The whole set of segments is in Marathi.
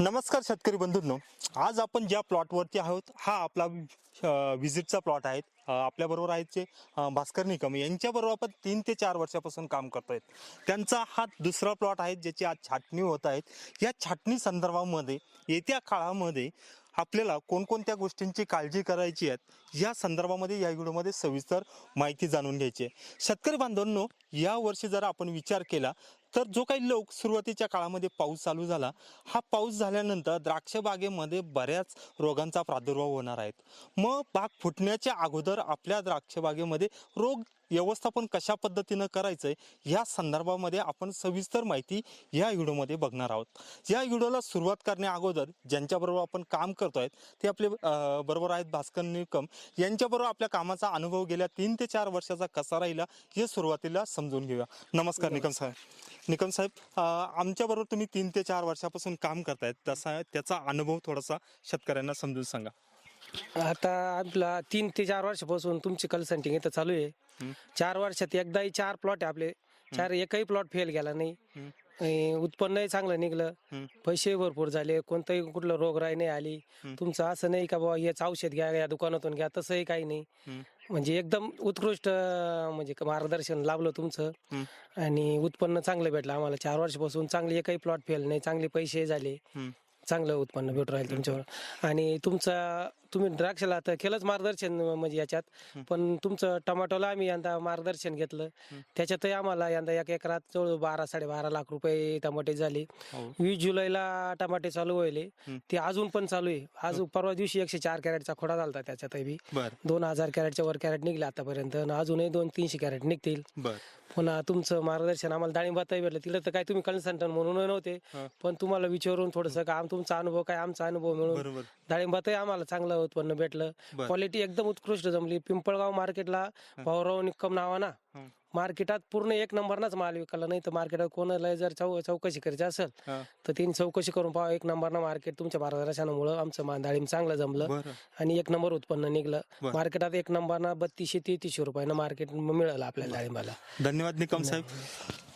नमस्कार शेतकरी बंधूंनो. आज आपण ज्या प्लॉटवरती आहोत हा आपला व्हिजिटचा प्लॉट आहे. आपल्याबरोबर आहेत जे भास्कर निकम. यांच्याबरोबर आपण तीन ते चार वर्षापासून काम करतोय. त्यांचा हा दुसरा प्लॉट आहे ज्याची आज छाटणी होत आहेत या छाटणी संदर्भामध्ये येत्या काळामध्ये आपल्याला कोणकोणत्या गोष्टींची काळजी करायची आहेत या संदर्भामध्ये या व्हिडिओमध्ये सविस्तर माहिती जाणून घ्यायची आहे. शेतकरी बांधवांनो या वर्षी जर आपण विचार केला तर जो काही लोक सुरुवातीच्या काळामध्ये पाऊस चालू झाला हा पाऊस झाल्यानंतर द्राक्ष बागेमध्ये बऱ्याच रोगांचा प्रादुर्भाव होणार आहेत. मग बाग फुटण्याच्या अगोदर आपल्या द्राक्ष बागेमध्ये रोग व्यवस्थापन कशा पद्धतीनं करायचं आहे ह्या संदर्भामध्ये आपण सविस्तर माहिती या व्हिडिओमध्ये बघणार आहोत. या व्हिडिओला सुरुवात करण्या अगोदर ज्यांच्याबरोबर आपण काम करतोय ते आपले बरोबर आहेत भास्कर निकम. यांच्याबरोबर आपल्या कामाचा अनुभव गेल्या तीन ते चार वर्षाचा कसा राहिला हे सुरुवातीला समजून घेऊया. नमस्कार निकम साहेब. निकम साहेब आमच्याबरोबर तुम्ही तीन ते चार वर्षापासून काम करतायत तसा त्याचा अनुभव थोडासा शेतकऱ्यांना समजून सांगा. आता आपला तीन ते चार वर्षापासून तुमची कन्सल्टिंग इथं चालू आहे. चार वर्षात एकदाही चार प्लॉट आहे आपले. चार एकही प्लॉट फेल गेला नाही. आणि उत्पन्नही चांगलं निघलं. पैसे भरपूर झाले. कोणतंही कुठलं रोगराई नाही आली. तुमचं असं नाही का बाबा याच औषध घ्या या दुकानातून घ्या तसंही काही नाही. म्हणजे एकदम उत्कृष्ट म्हणजे मार्गदर्शन लाभलं तुमचं. आणि उत्पन्न चांगलं भेटलं आम्हाला. चार वर्षापासून चांगली एकही प्लॉट फेल नाही. चांगले पैसे झाले. चांगलं उत्पन्न भेटू राहील तुमच्यावर. आणि तुमचा तुम्ही द्राक्षाला तर केलंच मार्गदर्शन म्हणजे याच्यात पण तुमचं टमाटोला आम्ही यंदा मार्गदर्शन घेतलं. त्याच्यातही आम्हाला यंदा एक एकरात जवळ बारा साडेबारा लाख रुपये टमाटे झाले. वीस जुलैला टमाटे चालू व्हायले. ते अजून पण चालू आहे. आज परवा दिवशी एकशे चार कॅरेटचा खोडा झाला त्याच्यातही बी. दोन हजार कॅरेटच्या वर कॅरेट निघले आतापर्यंत. अजूनही दोन तीनशे कॅरेट निघतील. पुन्हा तुमचं मार्गदर्शन आम्हाला डाळिंबातही भेटलं. तिकडे तर काय तुम्ही कन्सल्टंट म्हणून नव्हते पण तुम्हाला विचारून थोडंसं का आम तुमचा अनुभव काय आमचा अनुभव मिळून डाळिंबातही आम्हाला चांगलं उत्पन्न भेटलं. क्वालिटी एकदम उत्कृष्ट जमली. पिंपळगाव मार्केटला भाऊराव निक्कम नावाना मार्केटात पूर्ण एक नंबरनाच माल विकला नाही तर मार्केटात कोणाला जर चौ चौकशी करायची असेल. तर त्यांनी चौकशी करून पाहा एक नंबरना मार्केट तुमच्या मार्गदर्शनामुळं आमचं मा- डाळिंब चांगलं जमलं आणि एक नंबर उत्पन्न निघलं. मार्केटात एक नंबरना बत्तीसशे तेहतीसशे रुपयानं मार्केट मिळालं आपल्या डाळिंबाला. धन्यवाद निकम साहेब.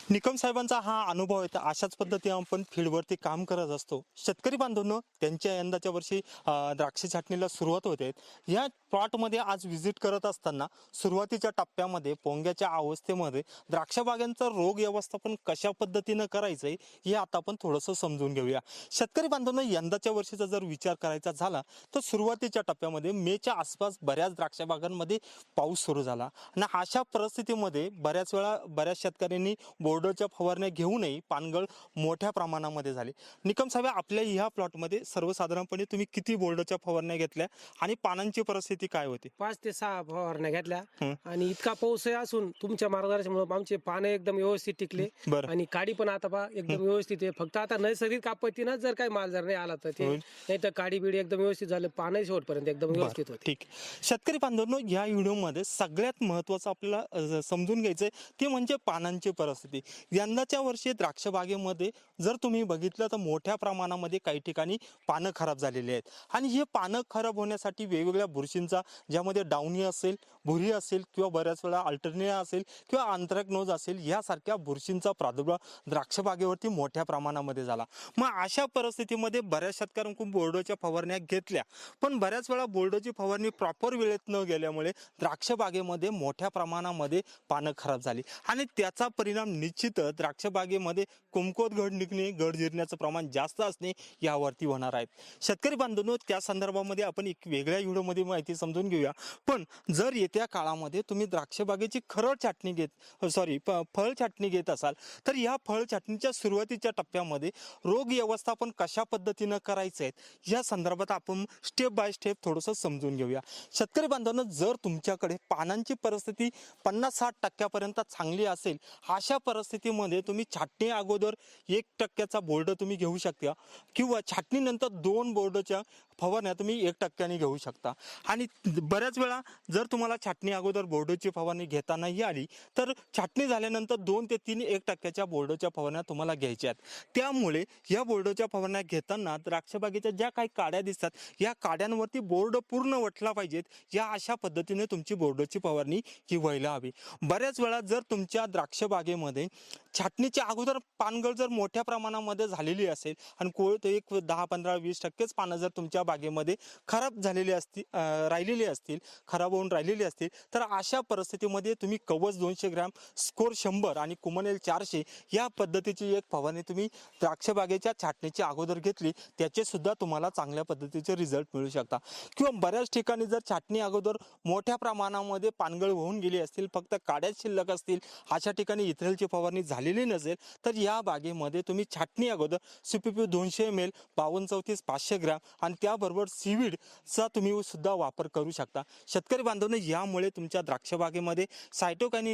निकम साहेबांचा हा अनुभव आहे तर अशाच पद्धतीने आपण फील्डवरती काम करत असतो. शेतकरी बांधवांनो त्यांच्या यंदाच्या वर्षी द्राक्ष छाटणीला सुरुवात होते. या प्लॉटमध्ये आज व्हिजिट करत असताना सुरुवातीच्या टप्प्यामध्ये पोंग्याच्या अवस्थेमध्ये द्राक्षबागांचं रोग व्यवस्थापन कशा पद्धतीनं करायचं आहे हे आता आपण थोडंसं समजून घेऊया. शेतकरी बांधवांना यंदाच्या वर्षीचा जर विचार करायचा झाला तर सुरुवातीच्या टप्प्यामध्ये मेच्या आसपास बऱ्याच द्राक्षबागांमध्ये पाऊस सुरू झाला. आणि अशा परिस्थितीमध्ये बऱ्याच वेळा बऱ्याच शेतकऱ्यांनी बोर्डरच्या फवारण्या घेऊनही पानगळ मोठ्या प्रमाणामध्ये झाली. निकम साहेब आपल्या ह्या प्लॉटमध्ये सर्वसाधारणपणे तुम्ही किती बोर्डरच्या फवारण्या घेतल्या आणि पानांची परिस्थिती काय होती? पाच ते सहा फवारण्या घेतल्या. आणि इतका पाऊस असून तुमच्या मार्गदर्शनामुळे आमचे पाने एकदम व्यवस्थित टिकले. आणि काडी पण आता पहा एकदम व्यवस्थित आहे. फक्त आता नैसर्गिक आपत्तीनं जर काही माल जर नाही आला तर ते. नाही तर काडी बिडी एकदम व्यवस्थित झालं पानही शेवटपर्यंत एकदम व्यवस्थित होते. ठीक शेतकरी बांधवांनो या व्हिडिओमध्ये सगळ्यात महत्त्वाचं आपल्याला समजून घ्यायचंय ते म्हणजे पानांची परिस्थिती. यंदाच्या वर्षी द्राक्ष बागेमध्ये जर तुम्ही बघितलं तर मोठ्या प्रमाणामध्ये काही ठिकाणी पानं खराब झालेली आहेत. आणि हे पानं खराब होण्यासाठी वेगवेगळ्या बुरशींचा ज्यामध्ये डाउनी असेल भुरी असेल किंवा बऱ्याच वेळा अल्टरनिया असेल किंवा आंत्रॅक्नोज असेल यासारख्या बुरशींचा प्रादुर्भाव द्राक्षबागेवरती मोठ्या प्रमाणामध्ये झाला. मग अशा परिस्थितीमध्ये बऱ्याच शेतकऱ्यांकडून बोर्डोच्या फवारण्या घेतल्या. पण बऱ्याच वेळा बोर्डोची फवारणी प्रॉपर वेळेत न गेल्यामुळे द्राक्षबागेमध्ये मोठ्या प्रमाणामध्ये पानं खराब झाली. आणि त्याचा परिणाम निश्चितच द्राक्षबागेमध्ये कुमकोत घड निघणे घड जिरण्याचं प्रमाण जास्त असणे यावरती होणार आहेत शेतकरी बांधवांनो त्या संदर्भामध्ये आपण एक वेगळ्या व्हिडिओमध्ये माहिती समजून घेऊया. पण जर येत्या काळामध्ये तुम्ही द्राक्षबागेची खरड छाटणी घेत सॉरी फळ छाटणी घेत असाल तर या फळ छाटणीच्या सुरुवातीच्या टप्प्यामध्ये रोग व्यवस्थापन कशा पद्धतीनं करायचं आहे या संदर्भात आपण स्टेप बाय स्टेप थोडंसं समजून घेऊया. शेतकरी बांधवांना जर तुमच्याकडे पानांची परिस्थिती पन्नास साठ टक्क्यापर्यंत चांगली असेल अशा परिस्थितीमध्ये तुम्ही छाटणी अगोदर एक टक्क्याचा बोर्ड तुम्ही घेऊ शकता किंवा छाटणीनंतर दोन बोर्डच्या फवारण्या तुम्ही एक टक्क्याने घेऊ शकता. आणि बऱ्याच वेळा जर तुम्हाला छाटणी अगोदर बोर्डोची फवारणी घेता नाही आली तर छाटणी झाल्यानंतर दोन ते तीन एक टक्क्याच्या बोर्डोच्या फवारण्या तुम्हाला घ्यायच्या आहेत. त्यामुळे या बोर्डच्या फवारण्या घेताना द्राक्षबागेच्या ज्या काही काड्या दिसतात या काड्यांवरती बोर्ड पूर्ण वटला पाहिजेत. या अशा पद्धतीने तुमची बोर्डोची फवारणी ही व्हायला हवी. बऱ्याच वेळा जर तुमच्या द्राक्षबागेमध्ये छाटणीच्या अगोदर पानगळ जर मोठ्या प्रमाणामध्ये झालेली असेल आणि कोळ तर एक दहा पंधरा वीस टक्केच पानं जर तुमच्या बागेमध्ये खराब झालेली असतील राहिलेली असतील खराब होऊन राहिलेली असतील तर अशा परिस्थितीमध्ये तुम्ही कवच दोनशे ग्रॅम स्कोर शंभर आणि कुमनेल चारशे या पद्धतीची एक फवारणी तुम्ही द्राक्ष बागेच्या छाटणीच्या अगोदर घेतली त्याचे सुद्धा तुम्हाला चांगल्या पद्धतीचे रिझल्ट मिळू शकता. किंवा बऱ्याच ठिकाणी जर छाटणी अगोदर मोठ्या प्रमाणामध्ये पानगळ होऊन गेली असतील फक्त काड्याच शिल्लक असतील अशा ठिकाणी इथ्रेलची फवारणी झाली झालेली नसेल तर या बागेमध्ये तुम्ही छाटणी अगोदर सी पी पी दोनशे एम एल बावन्न चौतीस पाचशे ग्रॅम आणि त्याबरोबर सीवीडचा तुम्ही सुद्धा वापर करू शकता. शेतकरी बांधवांनो यामुळे तुमच्या द्राक्ष बागेमध्ये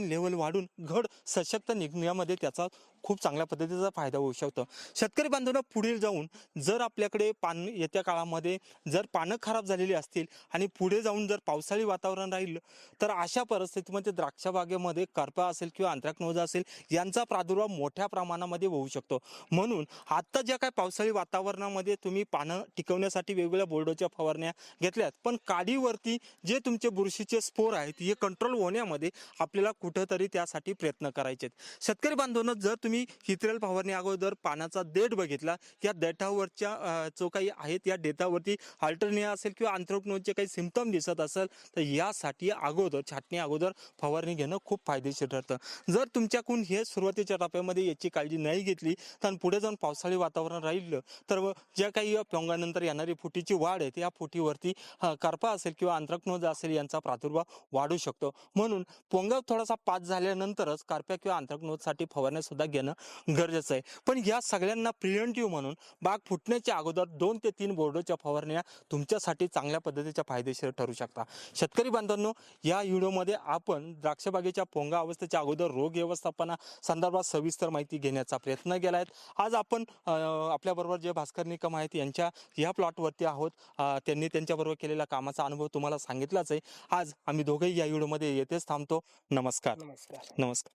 लेवल वाढून घड सशक्त निघण्यामध्ये त्याचा खूप चांगल्या पद्धतीचा फायदा होऊ शकतो. शेतकरी बांधवांना पुढे जाऊन जर आपल्याकडे पान येत्या काळामध्ये जर पानं खराब झालेली असतील आणि पुढे जाऊन जर पावसाळी वातावरण राहिलं तर अशा परिस्थितीमध्ये द्राक्ष बागेमध्ये करपा असेल किंवा अंतराक्नोजा असेल यांचा प्रादुर्भाव मोठ्या प्रमाणामध्ये होऊ शकतो. म्हणून आत्ता ज्या काय पावसाळी वातावरणामध्ये तुम्ही पानं टिकवण्यासाठी वेगवेगळ्या बोर्डोच्या फवारण्या घेतल्यात पण काडीवरती जे तुमचे बुरशीचे स्पोर आहेत हे कंट्रोल होण्यामध्ये आपल्याला कुठंतरी त्यासाठी प्रयत्न करायचे आहेत शेतकरी बांधवांना जर तुम्ही हित्रेल फवारणी अगोदर पाण्याचा देठ बघितला या देठावरच्या जो काही आहेत या डेटावरती अल्टरनिया असेल किंवा आंथ्रोक्नोजचे काही सिमटम दिसत असेल तर यासाठी अगोदर छाटणी अगोदर फवारणी घेणं खूप फायदेशीर ठरतं. जर तुमच्याकडून हे सुरुवातीच्या टप्प्यामध्ये याची काळजी नाही घेतली तर पुढे जाऊन पावसाळी वातावरण राहिलं तर व ज्या काही पोंगानंतर येणारी फुटीची वाढ आहे त्या फुटीवरती करपा असेल किंवा आंत्रक्नोज असेल यांचा प्रादुर्भाव वाढू शकतो. म्हणून पोंगा थोडासा पाच झाल्यानंतरच कारप्या किंवा आंत्रक्नोजसाठी फवारण्या सुद्धा घेणं गरजेचं आहे. पण या सगळ्यांना प्रिव्हेंटिव्ह म्हणून बाग फुटण्याच्या अगोदर दोन ते तीन बोर्डोच्या फवारण्या तुमच्यासाठी चांगल्या पद्धतीच्या फायदेशीर ठरू शकता. शेतकरी बांधवांनो या व्हिडिओमध्ये आपण द्राक्षबागेच्या पोंगा अवस्थेच्या अगोदर रोग व्यवस्थापना संदर्भात सविस्तर माहिती घेण्याचा प्रयत्न केला आहे आज आपण आपल्याबरोबर जे भास्कर निकम आहेत यांच्या या प्लॉटवरती आहोत. त्यांनी त्यांच्याबरोबर केलेल्या कामाचा अनुभव तुम्हाला सांगितलाच आहे. आज आम्ही दोघेही या व्हिडिओमध्ये येथेच थांबतो. नमस्कार. नमस्कार. नमस्कार.